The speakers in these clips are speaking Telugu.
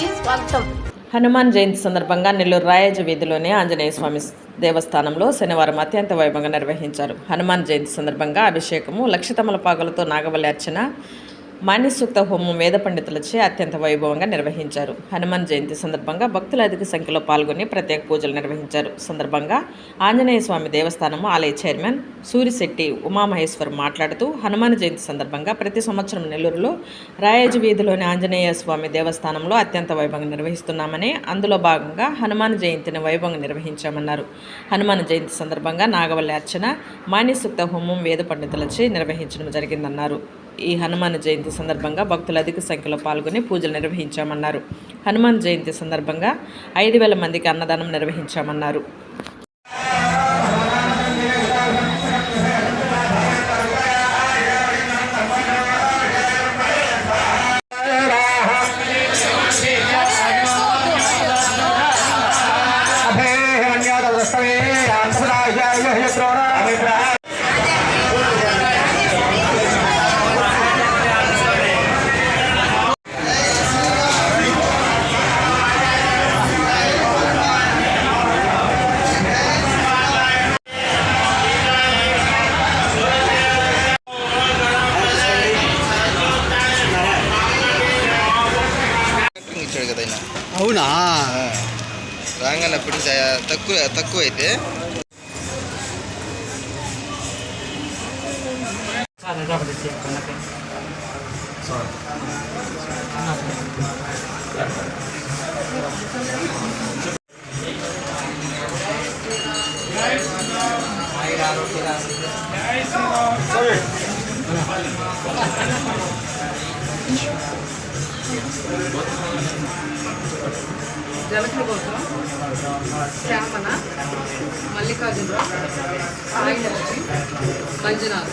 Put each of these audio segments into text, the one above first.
స్వాగతం. హనుమాన్ జయంతి సందర్భంగా నెల్లూరు రాయజ వీధిలోని ఆంజనేయ స్వామి దేవస్థానంలో శనివారం అత్యంత వైభవంగా నిర్వహించారు. హనుమాన్ జయంతి సందర్భంగా అభిషేకము లక్షితమల పాగలతో నాగవల్లి అర్చన మాన్యసూక్త హోమం వేద పండితులచే అత్యంత వైభవంగా నిర్వహించారు. హనుమాన్ జయంతి సందర్భంగా భక్తులు అధిక సంఖ్యలో పాల్గొని ప్రత్యేక పూజలు నిర్వహించారు. సందర్భంగా ఆంజనేయ స్వామి దేవస్థానము ఆలయ చైర్మన్ సూరిశెట్టి ఉమామహేశ్వర్ మాట్లాడుతూ హనుమాన్ జయంతి సందర్భంగా ప్రతి సంవత్సరం నెల్లూరులో రాయజు వీధిలోని ఆంజనేయ స్వామి దేవస్థానంలో అత్యంత వైభవంగా నిర్వహిస్తున్నామని అందులో భాగంగా హనుమాన్ జయంతిని వైభవంగా నిర్వహించామన్నారు. హనుమాన్ జయంతి సందర్భంగా నాగవల్లి అర్చన మాన్యసూక్త హోమం వేద పండితులచే నిర్వహించడం జరిగిందన్నారు. ఈ హనుమాన్ జయంతి సందర్భంగా భక్తులు అధిక సంఖ్యలో పాల్గొని పూజలు నిర్వహించామన్నారు. హనుమాన్ జయంతి సందర్భంగా ఐదు వేల మందికి అన్నదానం నిర్వహించామన్నారు. తక్కువ తక్కువ అయితే జలకుల కోసం శ్యామన మల్లికార్జునరావు సాయిలక్ష్మి మంజునాథ్.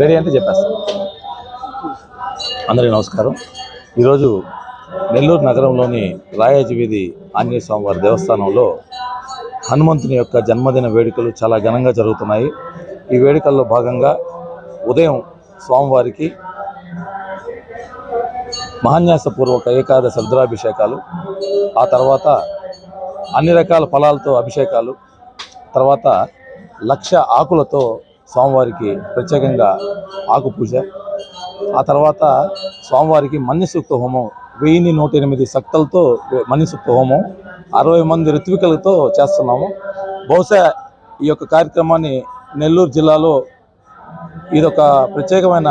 రెడీ అంటే చెప్పేస్తాను అందరికీ నమస్కారం. ఈరోజు నెల్లూరు నగరంలోని రాయాజి వీధి ఆంజనేయ స్వామివారి దేవస్థానంలో హనుమంతుని యొక్క జన్మదిన వేడుకలు చాలా ఘనంగా జరుగుతున్నాయి. ఈ వేడుకల్లో భాగంగా ఉదయం స్వామివారికి మహాన్యాసపూర్వక ఏకాదశ రుద్రాభిషేకాలు ఆ తర్వాత అన్ని రకాల ఫలాలతో అభిషేకాలు తర్వాత లక్ష ఆకులతో స్వామివారికి ప్రత్యేకంగా ఆకు పూజ ఆ తర్వాత స్వామివారికి మన్యసూక్త హోమం. వెయ్యి నూట ఎనిమిది సక్తలతో మన్యసూక్త హోమం. అరవై మంది ఋత్వికలతో చేస్తున్నాము. బహుశా ఈ యొక్క కార్యక్రమాన్ని నెల్లూరు జిల్లాలో ఇదొక ప్రత్యేకమైన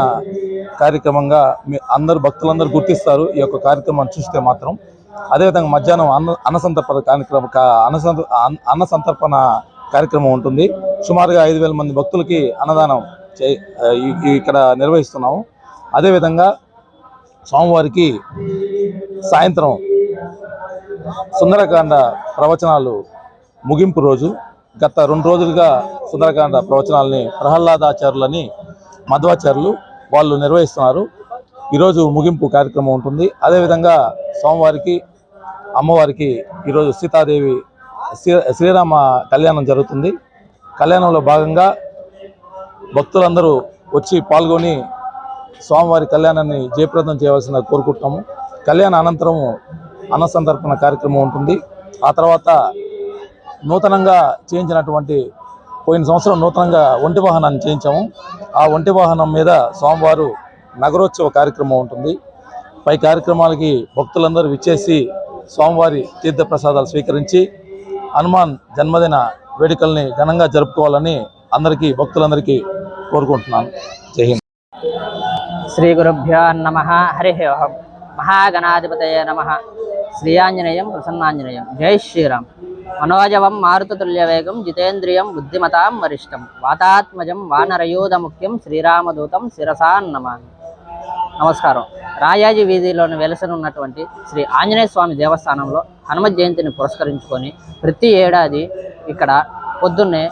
కార్యక్రమంగా మీ అందరు భక్తులందరూ గుర్తిస్తారు ఈ యొక్క కార్యక్రమాన్ని చూస్తే మాత్రం. అదేవిధంగా మధ్యాహ్నం అన్న అన్నసంతర్పణ కార్యక్రమ కార్యక్రమం అన్న అన్న సంతర్పణ కార్యక్రమం ఉంటుంది. సుమారుగా ఐదు వేల మంది భక్తులకి అన్నదానం చే ఇక్కడ నిర్వహిస్తున్నాము. అదేవిధంగా స్వామివారికి సాయంత్రం సుందరకాండ ప్రవచనాలు ముగింపు రోజు గత రెండు రోజులుగా సుందరకాండ ప్రవచనాలని ప్రహ్లాదాచార్యులని మధ్వాచార్యులు వాళ్ళు నిర్వహిస్తున్నారు. ఈరోజు ముగింపు కార్యక్రమం ఉంటుంది. అదేవిధంగా స్వామివారికి అమ్మవారికి ఈరోజు సీతాదేవి శ్రీరామ కళ్యాణం జరుగుతుంది. కళ్యాణంలో భాగంగా భక్తులందరూ వచ్చి పాల్గొని స్వామివారి కళ్యాణాన్ని జయప్రదం చేయవలసిన కోరుకుంటున్నాము. కళ్యాణ అనంతరము అన్న సంతర్పణ కార్యక్రమం ఉంటుంది. ఆ తర్వాత నూతనంగా చేయించినటువంటి పోయిన సంవత్సరం నూతనంగా ఒంటి వాహనాన్ని చేయించాము. ఆ ఒంటి వాహనం మీద స్వామివారు నగరోత్సవ కార్యక్రమం ఉంటుంది. పై కార్యక్రమాలకి భక్తులందరూ విచ్చేసి స్వామివారి తీర్థప్రసాదాలు స్వీకరించి హనుమాన్ జన్మదిన వేడుకల్ని ఘనంగా జరుపుకోవాలని అందరికీ భక్తులందరికీ కోరుకుంటున్నాను. జై హింద్. శ్రీ గురుభ్యో నమ. హరి ఓం. మహాగణాధిపతయ నమ. శ్రీయాంజనేయం ప్రసన్నాంజనేయం. జై శ్రీరామ్. మనోజవం మారుతతుల్యవేగం జితేంద్రియం బుద్ధిమతాం వరిష్టం. వాతాత్మజం వానరయూధముఖ్యం శ్రీరామదూతం శిరసాన్నమామి నమస్కారం. రాయాజీ వీధిలోని వెలసనున్నటువంటి శ్రీ ఆంజనేయ స్వామి దేవస్థానంలో హనుమ జయంతిని పురస్కరించుకొని ప్రతి ఏడాది ఇక్కడ పొద్దున్నే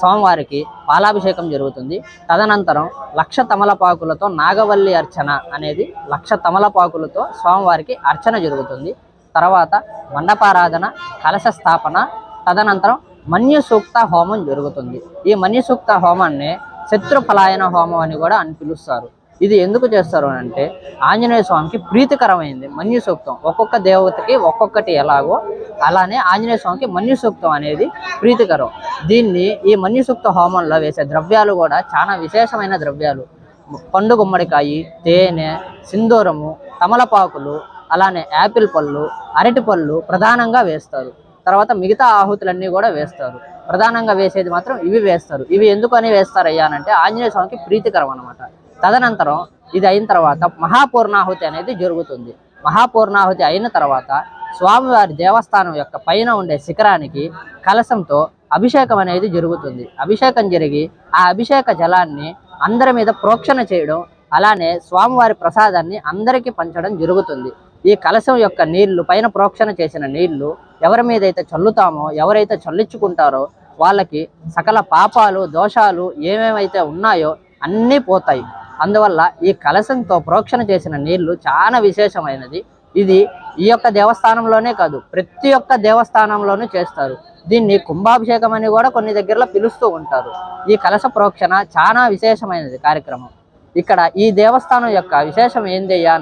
స్వామివారికి పాలాభిషేకం జరుగుతుంది. తదనంతరం లక్ష తమలపాకులతో నాగవల్లి అర్చన అనేది లక్ష తమలపాకులతో స్వామివారికి అర్చన జరుగుతుంది. తర్వాత మండపారాధన కలశ స్థాపన తదనంతరం మన్యసూక్త హోమం జరుగుతుంది. ఈ మన్యసూక్త హోమాన్ని శత్రుపలాయన హోమం అని కూడా అని పిలుస్తారు. ఇది ఎందుకు చేస్తారు అని అంటే ఆంజనేయ స్వామికి ప్రీతికరమైంది మన్యు సూక్తం ఒక్కొక్క దేవతకి ఒక్కొక్కటి ఎలాగో అలానే ఆంజనేయ స్వామికి మన్యు సూక్తం అనేది ప్రీతికరం. దీన్ని ఈ మన్యు సూక్త హోమంలో వేసే ద్రవ్యాలు కూడా చాలా విశేషమైన ద్రవ్యాలు. పండు గుమ్మడికాయి తేనె సింధూరము తమలపాకులు అలానే యాపిల్ పళ్ళు అరటి పళ్ళు ప్రధానంగా వేస్తారు. తర్వాత మిగతా ఆహుతులన్నీ కూడా వేస్తారు. ప్రధానంగా వేసేది మాత్రం ఇవి వేస్తారు. ఇవి ఎందుకని వేస్తారయ్యా అంటే ఆంజనేయ స్వామికి ప్రీతికరం అనమాట తదనంతరం ఇది అయిన తర్వాత మహాపూర్ణాహుతి అనేది జరుగుతుంది. మహాపూర్ణాహుతి అయిన తర్వాత స్వామివారి దేవస్థానం యొక్క పైన ఉండే శిఖరానికి కలశంతో అభిషేకం అనేది జరుగుతుంది. అభిషేకం జరిగి ఆ అభిషేక జలాన్ని అందరి మీద ప్రోక్షణ చేయడం అలానే స్వామివారి ప్రసాదాన్ని అందరికీ పంచడం జరుగుతుంది. ఈ కలశం యొక్క నీళ్ళు పైన ప్రోక్షణ చేసిన నీళ్ళు ఎవరి మీద అయితే చల్లుతామో ఎవరైతే చల్లించుకుంటారో వాళ్ళకి సకల పాపాలు దోషాలు ఏమేమైతే ఉన్నాయో అన్నీ పోతాయి. అందువల్ల ఈ కలశంతో ప్రోక్షణ చేసిన నీళ్ళు చాలా విశేషమైనది. ఇది ఈ యొక్క దేవస్థానంలోనే కాదు ప్రతి ఒక్క దేవస్థానంలోనూ చేస్తారు. దీన్ని కుంభాభిషేకం అని కూడా కొన్ని దగ్గరలో పిలుస్తూ ఉంటారు. ఈ కలశ ప్రోక్షణ చాలా విశేషమైనది కార్యక్రమం. ఇక్కడ ఈ దేవస్థానం యొక్క విశేషం ఏంది అయ్యా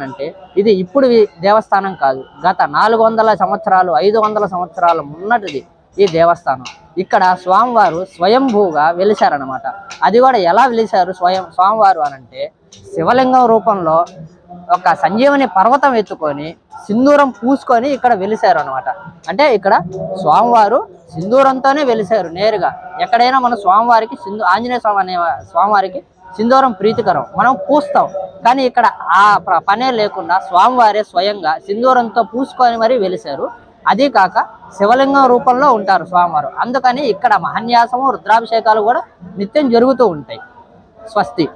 ఇది ఇప్పుడు దేవస్థానం కాదు గత నాలుగు వందల సంవత్సరాలు ఐదు వందల సంవత్సరాలు ఉన్నటిది ఈ దేవస్థానం. ఇక్కడ స్వామివారు స్వయంభూగా వెలిశారనమాట అది కూడా ఎలా వెలిశారు స్వయం స్వామివారు అనంటే శివలింగం రూపంలో ఒక సంజీవని పర్వతం ఎత్తుకొని సింధూరం పూసుకొని ఇక్కడ వెలిశారు అనమాట అంటే ఇక్కడ స్వామివారు సింధూరంతోనే వెలిశారు నేరుగా. ఎక్కడైనా మన స్వామివారికి సింధు ఆంజనేయ స్వామి అనే స్వామివారికి సింధూరం ప్రీతికరం. మనం పూస్తాం. కానీ ఇక్కడ ఆ పనే లేకుండా స్వామివారే స్వయంగా సింధూరంతో పూసుకొని మరీ వెలిశారు. అదే కాక శివలింగం రూపంలో ఉంటారు స్వామివారు. అందుకని ఇక్కడ మహన్యాసము రుద్రాభిషేకాలు కూడా నిత్యం జరుగుతూ ఉంటాయి. స్వస్తి.